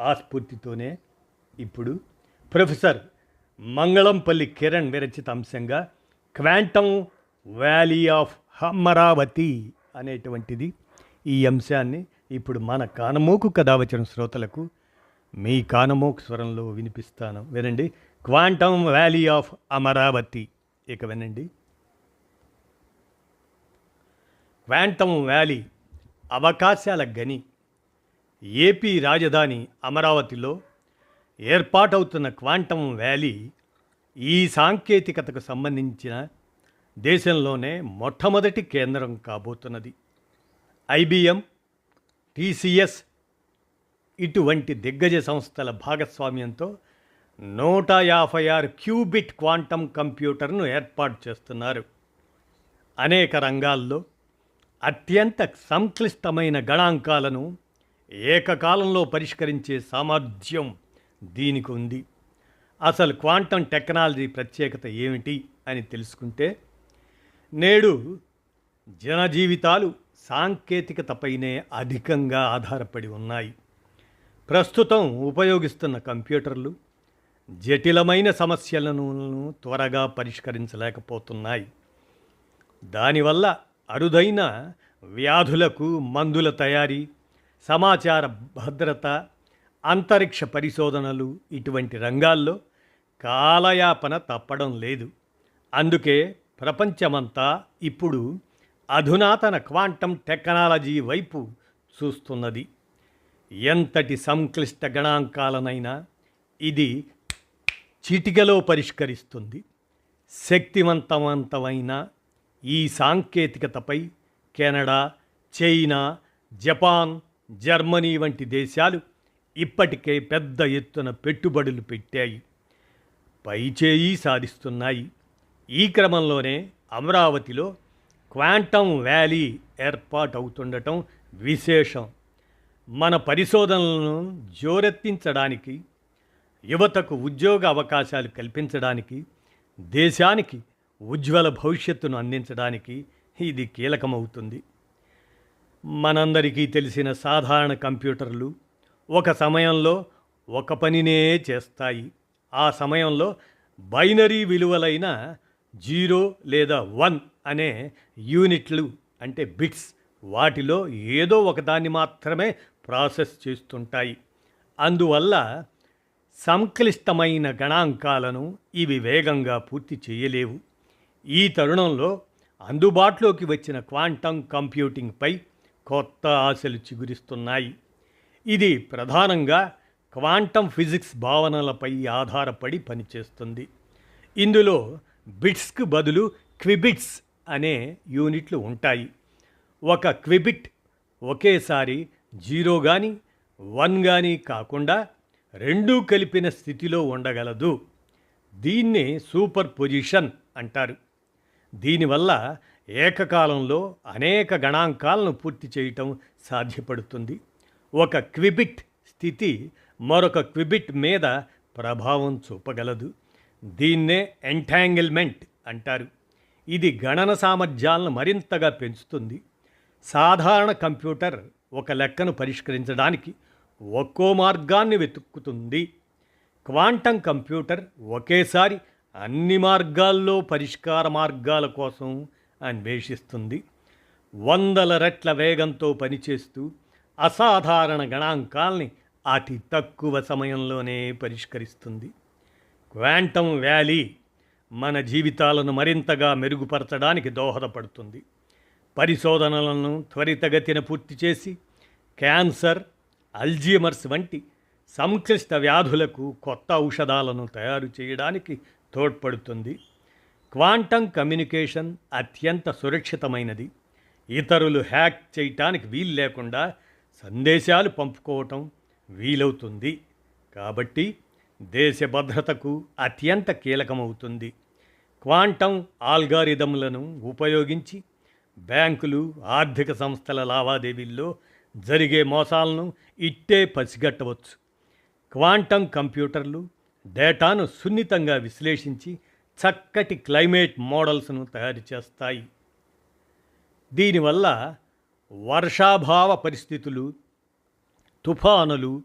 ఆ స్ఫూర్తితోనే ఇప్పుడు ప్రొఫెసర్ మంగళంపల్లి కిరణ్ విరచిత అంశంగా క్వాంటమ్ వ్యాలీ ఆఫ్ అమరావతి అనేటువంటిది ఈ అంశాన్ని ఇప్పుడు మన కానమోకు కథ వచ్చిన శ్రోతలకు మీ కానమోకు స్వరంలో వినిపిస్తాను. వినండి. Quantum valley of Amaravati. ఇక వినండి. క్వాంటమ్ వ్యాలీ అవకాశాల గని ఏపీ రాజధాని అమరావతిలో ఏర్పాటవుతున్న క్వాంటమ్ వ్యాలీ ఈ సాంకేతికతకు సంబంధించిన దేశంలోనే మొట్టమొదటి కేంద్రం కాబోతున్నది. ఐబిఎం టీసీఎస్ ఇటువంటి దిగ్గజ సంస్థల భాగస్వామ్యంతో నూట యాభై ఆరు క్యూబిట్ క్వాంటమ్ కంప్యూటర్ను ఏర్పాటు చేస్తున్నారు. అనేక రంగాల్లో అత్యంత సంక్లిష్టమైన గణాంకాలను ఏకకాలంలో పరిష్కరించే సామర్థ్యం దీనికి ఉంది. అసలు క్వాంటం టెక్నాలజీ ప్రత్యేకత ఏమిటి అని తెలుసుకుంటే నేడు జనజీవితాలు సాంకేతికతపైనే అధికంగా ఆధారపడి ఉన్నాయి. ప్రస్తుతం ఉపయోగిస్తున్న కంప్యూటర్లు జటిలమైన సమస్యలను త్వరగా పరిష్కరించలేకపోతున్నాయి. దానివల్ల అరుదైన వ్యాధులకు మందుల తయారీ సమాచార భద్రత అంతరిక్ష పరిశోధనలు ఇటువంటి రంగాల్లో కాలయాపన తప్పడం లేదు. అందుకే ప్రపంచమంతా ఇప్పుడు అధునాతన క్వాంటం టెక్నాలజీ వైపు చూస్తున్నది. ఎంతటి సంక్లిష్ట గణాంకాలనైనా ఇది చిటికలో పరిష్కరిస్తుంది. శక్తివంతవంతమైన ఈ సాంకేతికతపై కెనడా చైనా జపాన్ జర్మనీ వంటి దేశాలు ఇప్పటికే పెద్ద ఎత్తున పెట్టుబడులు పెట్టాయి. పైచేయి సాధిస్తున్నాయి. ఈ క్రమంలోనే అమరావతిలో క్వాంటమ్ వ్యాలీ ఏర్పాటవుతుండటం విశేషం. మన పరిశోధనలను జోరెత్తించడానికి యువతకు ఉద్యోగ అవకాశాలు కల్పించడానికి దేశానికి ఉజ్వల భవిష్యత్తును అందించడానికి ఇది కీలకమవుతుంది. మనందరికీ తెలిసిన సాధారణ కంప్యూటర్లు ఒక సమయంలో ఒక పనినే చేస్తాయి. ఆ సమయంలో బైనరీ విలువలైన జీరో లేదా వన్ అనే యూనిట్లు అంటే బిట్స్ వాటిలో ఏదో ఒకదాన్ని మాత్రమే ప్రాసెస్ చేస్తుంటాయి. అందువల్ల సంక్లిష్టమైన గణాంకాలను ఇవి వేగంగా పూర్తి చేయలేవు. ఈ తరుణంలో అందుబాటులోకి వచ్చిన క్వాంటమ్ కంప్యూటింగ్పై కొత్త ఆశలు చిగురిస్తున్నాయి. ఇది ప్రధానంగా క్వాంటమ్ ఫిజిక్స్ భావనలపై ఆధారపడి పనిచేస్తుంది. ఇందులో బిట్స్కు బదులు క్విబిట్స్ అనే యూనిట్లు ఉంటాయి. ఒక క్విబిట్ ఒకేసారి జీరో కానీ వన్ కానీ కాకుండా రెండూ కలిపిన స్థితిలో ఉండగలదు. దీన్ని సూపర్ పొజిషన్ అంటారు. దీనివల్ల ఏకకాలంలో అనేక గణాంకాలను పూర్తి చేయటం సాధ్యపడుతుంది. ఒక క్విబిట్ స్థితి మరొక క్విబిట్ మీద ప్రభావం చూపగలదు. దీన్నే ఎంటాంగిల్మెంట్ అంటారు. ఇది గణన సామర్థ్యాలను మరింతగా పెంచుతుంది. సాధారణ కంప్యూటర్ ఒక లెక్కను పరిష్కరించడానికి ఒక్కో మార్గాన్ని వెతుక్కుతుంది. క్వాంటం కంప్యూటర్ ఒకేసారి అన్ని మార్గాల్లో పరిష్కార మార్గాల కోసం అన్వేషిస్తుంది. వందల రెట్ల వేగంతో పనిచేస్తూ అసాధారణ గణాంకాల్ని అతి తక్కువ సమయంలోనే పరిష్కరిస్తుంది. క్వాంటమ్ వ్యాలీ మన జీవితాలను మరింతగా మెరుగుపరచడానికి దోహదపడుతుంది. పరిశోధనలను త్వరితగతిన పూర్తి చేసి క్యాన్సర్ అల్జీమర్స్ వంటి సంక్లిష్ట వ్యాధులకు కొత్త ఔషధాలను తయారు చేయడానికి తోడ్పడుతుంది. క్వాంటం కమ్యూనికేషన్ అత్యంత సురక్షితమైనది. ఇతరులు హ్యాక్ చేయటానికి వీలు లేకుండా సందేశాలు పంపుకోవటం వీలవుతుంది. కాబట్టి దేశ భద్రతకు అత్యంత కీలకమవుతుంది. క్వాంటం ఆల్గారిథంలను ఉపయోగించి బ్యాంకులు ఆర్థిక సంస్థల లావాదేవీల్లో జరిగే మోసాలను ఇట్టే పసిగట్టవచ్చు. క్వాంటం కంప్యూటర్లు డేటాను సున్నితంగా విశ్లేషించి చక్కటి క్లైమేట్ మోడల్స్ను తయారు చేస్తాయి. దీనివల్ల వర్షాభావ పరిస్థితులు తుఫానులు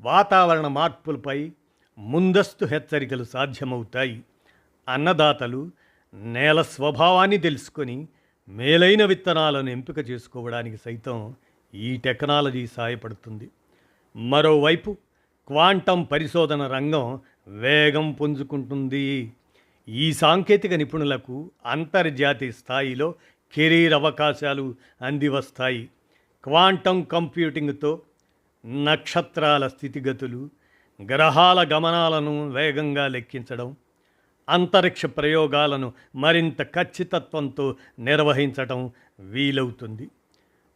వాతావరణ మార్పులపై ముందస్తు హెచ్చరికలు సాధ్యమవుతాయి. అన్నదాతలు నేల స్వభావాన్ని తెలుసుకొని మేలైన విత్తనాలను ఎంపిక చేసుకోవడానికి సైతం ఈ టెక్నాలజీ సహాయపడుతుంది. మరోవైపు క్వాంటం పరిశోధన రంగం వేగం పుంజుకుంటుంది. ఈ సాంకేతిక నిపుణులకు అంతర్జాతీయ స్థాయిలో కెరీర్ అవకాశాలు అందివస్తాయి. క్వాంటం కంప్యూటింగ్తో నక్షత్రాల స్థితిగతులు గ్రహాల గమనాలను వేగంగా లెక్కించడం అంతరిక్ష ప్రయోగాలను మరింత ఖచ్చితత్వంతో నిర్వహించటం వీలవుతుంది.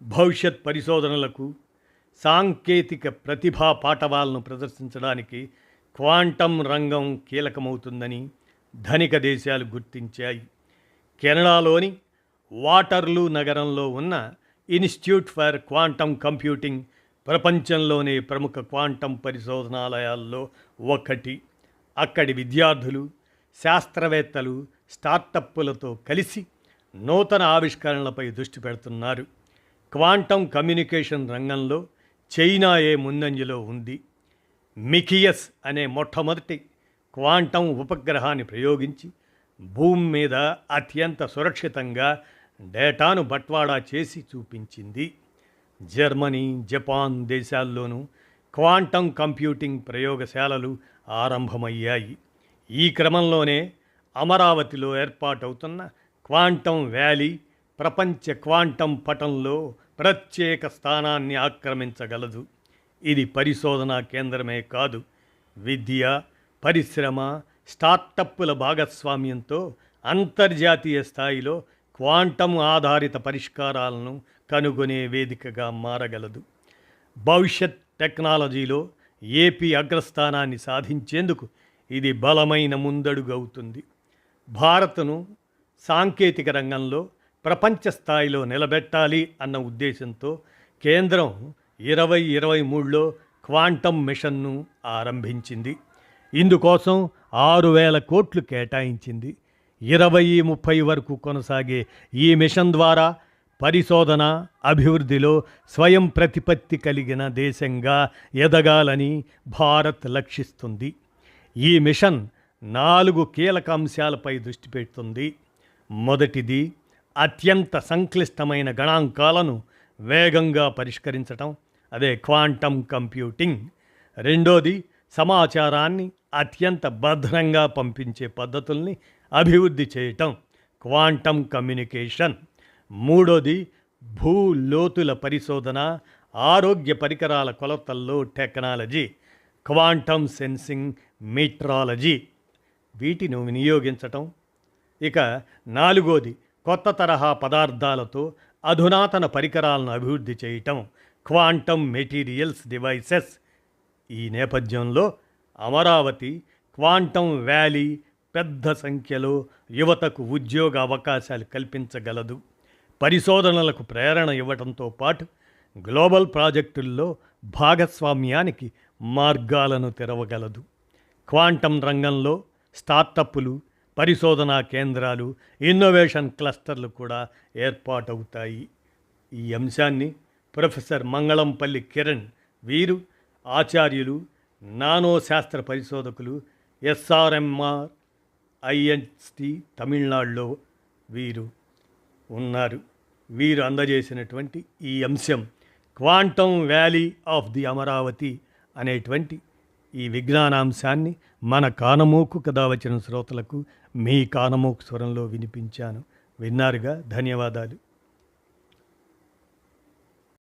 భవిష్యత్ పరిశోధనలకు సాంకేతిక ప్రతిభా పాఠవాలను ప్రదర్శించడానికి క్వాంటం రంగం కీలకమవుతుందని ధనిక దేశాలు గుర్తించాయి. కెనడాలోని వాటర్లూ నగరంలో ఉన్న ఇన్స్టిట్యూట్ ఫర్ క్వాంటం కంప్యూటింగ్ ప్రపంచంలోనే ప్రముఖ క్వాంటం పరిశోధనాలయాల్లో ఒకటి. అక్కడి విద్యార్థులు శాస్త్రవేత్తలు స్టార్టప్పులతో కలిసి నూతన ఆవిష్కరణలపై దృష్టి పెడుతున్నారు. క్వాంటం కమ్యూనికేషన్ రంగంలో చైనాయే ముందంజలో ఉంది. మికియస్ అనే మొట్టమొదటి క్వాంటం ఉపగ్రహాన్ని ప్రయోగించి భూమి మీద అత్యంత సురక్షితంగా డేటాను బట్వాడా చేసి చూపించింది. జర్మనీ జపాన్ దేశాల్లోనూ క్వాంటం కంప్యూటింగ్ ప్రయోగశాలలు ఆరంభమయ్యాయి. ఈ క్రమంలోనే అమరావతిలో ఏర్పాటవుతున్న క్వాంటం వ్యాలీ ప్రపంచ క్వాంటం పటంలో ప్రత్యేక స్థానాన్ని ఆక్రమించగలదు. ఇది పరిశోధనా కేంద్రమే కాదు. విద్య పరిశ్రమ స్టార్టప్పుల భాగస్వామ్యంతో అంతర్జాతీయ స్థాయిలో క్వాంటం ఆధారిత పరిష్కారాలను కనుగొనే వేదికగా మారగలదు. భవిష్యత్ టెక్నాలజీలో ఏపీ అగ్రస్థానాన్ని సాధించేందుకు ఇది బలమైన ముందడుగు అవుతుంది. భారత్ను సాంకేతిక రంగంలో ప్రపంచ స్థాయిలో నిలబెట్టాలి అన్న ఉద్దేశంతో కేంద్రం ఇరవై ఇరవై మూడులో క్వాంటం మిషన్ను ఆరంభించింది. ఇందుకోసం ఆరు వేల కోట్లు కేటాయించింది. ఇరవై ముప్పై వరకు కొనసాగే ఈ మిషన్ ద్వారా పరిశోధన అభివృద్ధిలో స్వయం ప్రతిపత్తి కలిగిన దేశంగా ఎదగాలని భారత్ లక్షిస్తుంది. ఈ మిషన్ నాలుగు కీలక అంశాలపై దృష్టి పెడుతుంది. మొదటిది అత్యంత సంక్లిష్టమైన గణాంకాలను వేగంగా పరిష్కరించటం అదే క్వాంటం కంప్యూటింగ్. రెండోది సమాచారాన్ని అత్యంత భద్రంగా పంపించే పద్ధతుల్ని అభివృద్ధి చేయటం క్వాంటం కమ్యూనికేషన్. మూడోది భూ లోతుల పరిశోధన ఆరోగ్య పరికరాల కొలతల్లో టెక్నాలజీ క్వాంటం సెన్సింగ్ మీట్రాలజీ. వీటిని వినియోగించటం. ఇక నాలుగోది కొత్త తరహా పదార్థాలతో అధునాతన పరికరాలను అభివృద్ధి చేయటం క్వాంటం మెటీరియల్స్ డివైసెస్. ఈ నేపథ్యంలో అమరావతి క్వాంటం వ్యాలీ పెద్ద సంఖ్యలో యువతకు ఉద్యోగ అవకాశాలు కల్పించగలదు. పరిశోధనలకు ప్రేరణ ఇవ్వడంతో పాటు గ్లోబల్ ప్రాజెక్టుల్లో భాగస్వామ్యానికి మార్గాలను తెరవగలదు. క్వాంటం రంగంలో స్టార్టప్లు పరిశోధనా కేంద్రాలు ఇన్నోవేషన్ క్లస్టర్లు కూడా ఏర్పాటవుతాయి. ఈ అంశాన్ని ప్రొఫెసర్ మంగళంపల్లి కిరణ్ వీరు ఆచార్యులు నానో శాస్త్ర పరిశోధకులు ఎస్ఆర్ఎంఆర్ ఐఎన్స్టి తమిళనాడులో వీరు ఉన్నారు. వీరు అందజేసినటువంటి ఈ అంశం quantum valley of the Amaravati అనేటువంటి ఈ విజ్ఞానాంశాన్ని మన కానమోకు కథ వచ్చిన శ్రోతలకు మీ కానమోకు స్వరంలో వినిపించాను. విన్నారుగా? ధన్యవాదాలు.